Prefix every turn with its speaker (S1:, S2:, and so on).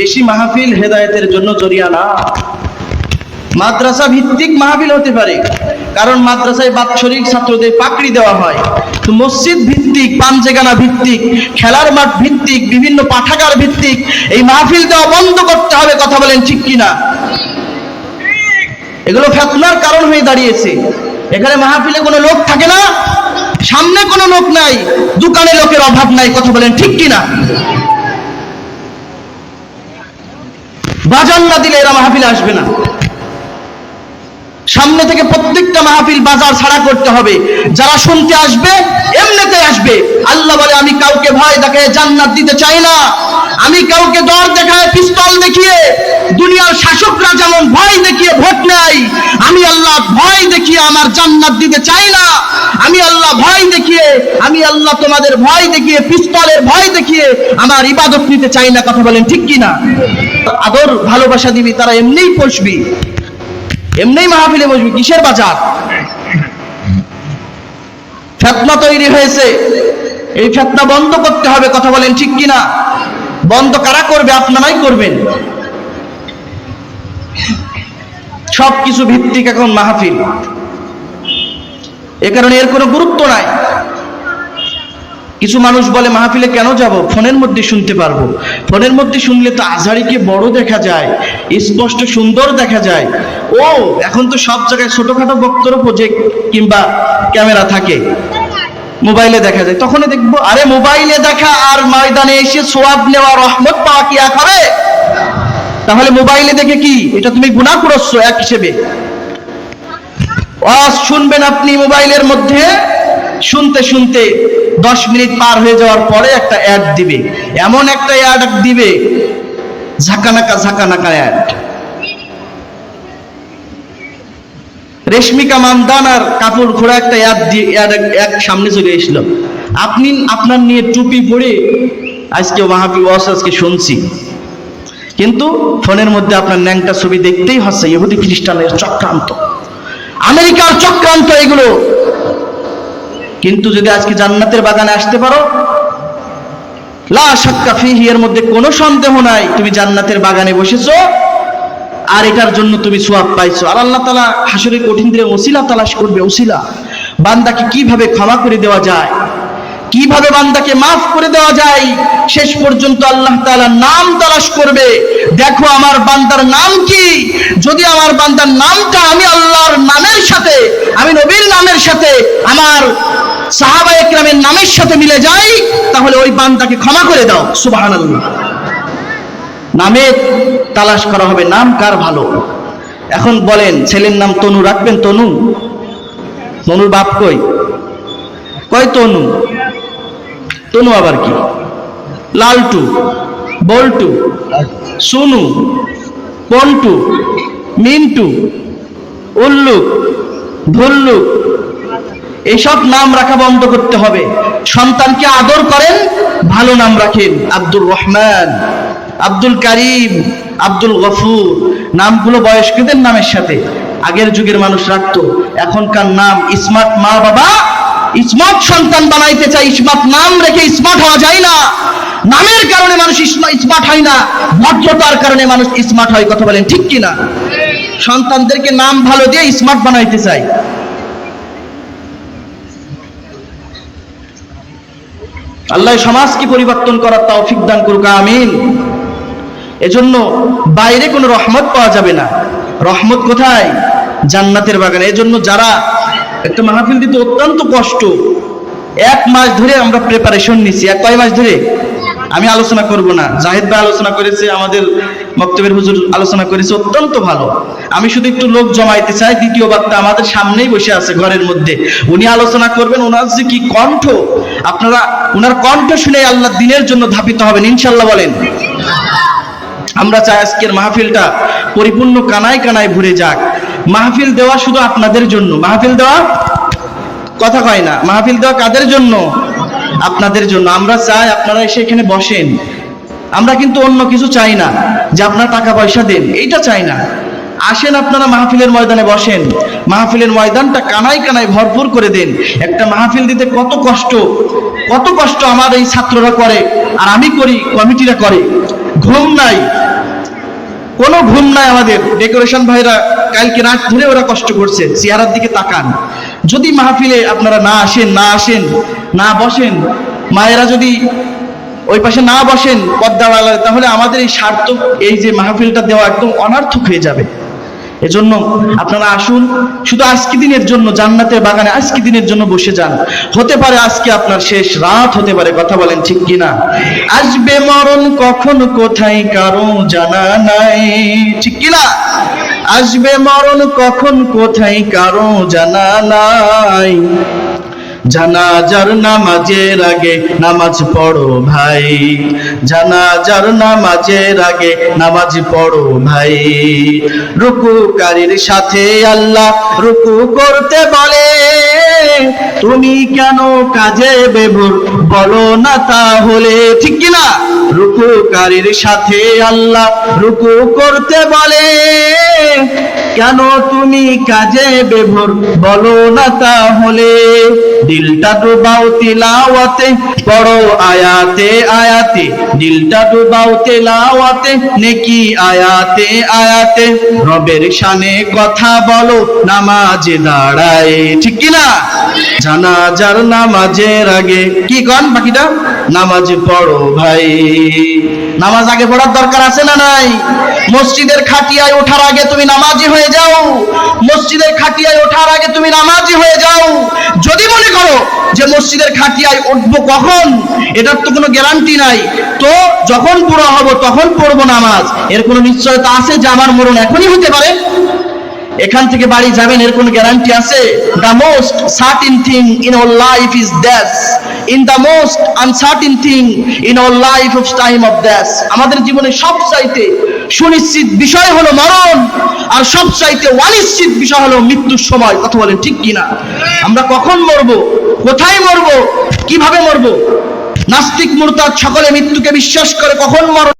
S1: বেশি মাহফিল হেদায়েতের জন্য জরিয়া না। মাদ্রাসা ভিত্তিক মাহফিল হতে পারে, কারণ মাদ্রাসায় বাৎসরিক ছাত্রদের পাকড়ি দেওয়া হয়। তো মসজিদ ভিত্তিক পাঞ্জেগানা ভিত্তিক, খেলার মাঠ ভিত্তিক, বিভিন্ন পাঠাগার ভিত্তিক, এই মাহফিল দেওয়া বন্ধ করতে হবে, কথা বলেন ঠিক কিনা? এগুলো ফেতনার কারণ হয়ে দাঁড়িয়েছে। এখানে মাহফিলে কোনো লোক থাকে না, সামনে কোনো লোক নাই, দোকানে লোকের অভাব নাই, কথা বলেন ঠিক কিনা? বাজার না দিলে এরা মাহফিলে আসবে না। সামনে থেকে প্রত্যেকটা মাহফিল বাজার ছাড়া করতে হবে। যারা শুনতে আসবে, এমনিতে আসবে। আল্লাহ বলে, আমি কাউকে ভয় দেখায় জান্নাত দিতে চাই না। আমি কাউকে দর দেখায় পিস্তল দেখিয়ে, দুনিয়ার শাসকরা যেমন ভয় দেখিয়ে ভোট নেয়, আমি আল্লাহ ভয় দেখিয়ে আমার জান্নাত দিতে চাই না। আমি আল্লাহ ভয় দেখিয়ে, আমি আল্লাহ তোমাদের ভয় দেখিয়ে, পিস্তলের ভয় দেখিয়ে আমার ইবাদত নিতে চাই না। কথা বলেন ঠিক কি না আদর, ভালোবাসা দিবি, তারা এমনিই পশবি এমনিই মাহফিলে বসবি, কিসের বাজার? ফেতনা তৈরি হয়েছে। এই ফেতনা বন্ধ করতে হবে, কথা বলেন ঠিক কিনা? বন্ধ কারা করবে, আপনারাই করবেন। সবকিছু ভিত্তিক এখন মাহফিল। এ কারণে এর কোনো গুরুত্ব নাই। কিছু মানুষ বলে, মাহফিলে কেন যাব? ফোনের মধ্যে শুনতে পারব। ফোনের মধ্যে শুনলে তো আজহারিকে বড় দেখা যায়, স্পষ্ট সুন্দর দেখা যায়। ও, এখন তো সব জায়গায় ছোটখাটো বক্তর প্রজেক্ট কিংবা ক্যামেরা থাকে, মোবাইলে দেখা যায়। তখনই দেখব, আরে, মোবাইলে দেখা আর ময়দানে এসে সোয়াব নেওয়া রহমত পাওয়া কি এক হবে? তাহলে মোবাইলে দেখে কি? এটা তুমি গুণা করছ এক হিসেবে। শুনবেন আপনি মোবাইলের মধ্যে, শুনতে শুনতে। দশ মিনিট পার হয়ে যাওয়ার পরে একটা অ্যাড দিবে। এমন একটা অ্যাড দিবে, ঝাঁকানাকা ঝাঁকানাকা অ্যাড রেশমিকা মামদান আর কাপড় ঘোড়া একটা অ্যাড দিয়ে এক সামনে চলে এসলো। আপনি, আপনার নিয়ে টুপি পরে আজকে মাহাবি ওয়াজ আজকে শুনছি। কিন্তু ফোনের মধ্যে আপনার ন্যাংটা ছবি দেখতেই হচ্ছে, ইহুদি খ্রিস্টানের চক্রান্ত। আমেরিকার চক্রান্ত এগুলো। কিন্তু যদি আজকে জান্নাতের বাগানে আসতে পারো, লা এর মধ্যে কোনো সন্দেহ নাই, তুমি জান্নাতের বাগানে বসেছো, আর এটার জন্য তুমি সোয়াব পাইছো। আর আল্লাহ তালা হাসরে কঠিন দিনে ওসিলা তালাশ করবে, ওসিলা। বান্দাকে কীভাবে ক্ষমা করে দেওয়া যায়, কীভাবে বান্দাকে মাফ করে দেওয়া যায়, শেষ পর্যন্ত আল্লাহ তাআলা নাম তালাশ করবে, দেখো আমার বান্দার নাম কি? যদি আমার বান্দার নামটা আমি আল্লাহর নামের সাথে, আমি নবীর নামের সাথে, আমার সাহাবা একরামের নামের সাথে মিলে যায়, তাহলে ওই বান্দাকে ক্ষমা করে দাও। সুবহানাল্লাহ। নামে তালাশ করা হবে, নাম কার ভালো? এখন বলেন, ছেলের নাম তনু, রাখবেন তনু? তনুর বাপ কই? কয় তনু? তনু আবার কি? লালটু, বল্টু, সুনু পন্টু মিন্টু উল্লুক ধুল্লুক এইসব নাম রাখা বন্ধ করতে হবে। সন্তানকে আদর করেন, ভালো নাম রাখেন। আব্দুর রহমান, আব্দুল কারিম, আব্দুল গফুর, নামগুলো বয়স্কদের নামের সাথে। আগের যুগের মানুষ রাখতো, এখনকার নাম স্মার্ট মা বাবা। স্মার্ট সন্তান বানাইতে চাই স্মার্ট নাম রেখে স্মার্ট হওয়া যায় না। নামের কারণে মানুষ স্মার্ট হয় না, ভদ্রতার কারণে মানুষ স্মার্ট হয়, কথা বলেন ঠিক কিনা? সন্তানদেরকে নাম ভালো দিয়ে স্মার্ট বানাইতে চাই আল্লাহ সমাজকে পরিবর্তন করার তৌফিক দান করুক, আমিন। এজন্য বাইরে কোনো রহমত পাওয়া যাবে না। রহমত কোথায়? জান্নাতের বাগানে। এজন্য যারা একটা মাহফিল দিতে অত্যন্ত কষ্ট, এক মাস ধরে আমরা প্রিপারেশন নিছি। এক কয় মাস ধরে? আমি আলোচনা করব না। জাহিদ ভাই আলোচনা করেছে আমাদের বক্তব্যের হুজুর আলোচনা করেছে, অত্যন্ত ভালো। আমি শুধু একটু লোক জমাইতে চাই, দ্বিতীয় বার্তা আমাদের সামনেই বসে আছে ঘরের মধ্যে। উনি আলোচনা করবেন ওনার যে কি কণ্ঠ, আপনারা ওনার কণ্ঠ শুনে আল্লাহ দিনের জন্য ধাপিত হবেন ইনশাল্লাহ বলেন। আমরা চাই আজকের মাহফিলটা পরিপূর্ণ কানায় কানায় ভরে যাক। মাহফিল দেওয়া শুধু আপনাদের জন্য। মাহফিল দেওয়া কথা কয় না। মাহফিল দেওয়া কাদের জন্য? আপনাদের জন্য। আমরা চাই আপনারা এসে এখানে বসেন। আমরা কিন্তু অন্য কিছু চাই না যে আপনারা টাকা পয়সা দেন, এইটা চাই না। আসেন আপনারা মাহফিলের ময়দানে বসেন। মাহফিলের ময়দানটা কানায় কানায় ভরপুর করে দেন। একটা মাহফিল দিতে কত কষ্ট কত কষ্ট আমার এই ছাত্ররা করে আর আমি করি, কমিটিরা করে। ঘুম নাই। কোনো ঘুম নাই আমাদের। ডেকোরেশন ভাইরা কালকে রাত ধরে ওরা কষ্ট করছে, চেহারার দিকে তাকান। যদি মাহফিলে আপনারা না আসেন না আসেন, না বসেন, মায়েরা যদি ওই পাশে না বসেন পদ্মাওয়ালা তাহলে আমাদের এই সার্থক, এই যে মাহফিলটা দেওয়া একদম অনার্থক হয়ে যাবে। এজন্য আপনারা আসুন, শুধু আজকে দিনের জন্য, জান্নাতের বাগানে আজকে দিনের জন্য বসে যান। হতে পারে আজকে আপনার শেষ রাত, হতে পারে, কথা বলেন ঠিক কিনা? আসবে মরণ কখন, কোথায়, কারও জানা নাই। ঠিক কিনা? আসবে মরণ কখন, কোথায়, কারও জানা নাই। জানাজার নামাজের আগে নামাজ পড়ো ভাই। জানাজার নামাজের আগে নামাজ পড়ো ভাই। রুকুকারীর সাথে আল্লাহ রুকু করতে বলে। তুমি কেন কাজে বেভুর বলো না তাহলে, ঠিক কি না রুকুকারীর সাথে আল্লাহ রুকু করতে বলে। কেন তুমি কাজে বেভোর বলো না তাহলে। দিলটা ডুবাও তিলাওয়াতে, পড়ো আয়াতে আয়াতে। দিলটা ডুবাও তিলাওয়াতে, নেকি আয়াতে আয়াতে। রবের শানে কথা বলো, নামাজে দাঁড়ায়, ঠিক কি না জানাজার নামাজের আগে। কি কন বাকিটা? নামাজ পড়ো ভাই। নামাজ আগে পড়ার দরকার আছে না নাই? মসজিদের খাটিয়ায় ওঠার আগে তুমি নামাজি হয়ে যাও। মসজিদের খাটিয়ায় ওঠার আগে তুমি নামাজি হয়ে যাও। যদি মনে করো যে মসজিদের খাটিয়ায় উঠবো কখন, এটার তো কোনো গ্যারান্টি নাই। তো যখন পুরো হব তখন পড়ব নামাজ। এর কোনো নিশ্চয়তা আছে যে আমার মরণ এখনই হতে পারে? এখান থেকে বাড়ি যাবেন, এর কোনো গ্যারান্টি আছে? The most certain thing in our life is that's in the most uncertain thing in our life of time of that's আমাদের জীবনে সব চাইতে সুনিশ্চিত বিষয় হলো মরণ, আর সব চাইতে অনিশ্চিত বিষয় হলো মৃত্যুর সময়। কথা বলেন ঠিক কিনা? আমরা কখন মরবো? কোথায় মরবো? কীভাবে মরবো? নাস্তিক মুরতাদ সকলে মৃত্যুকে বিশ্বাস করে কখন মরণ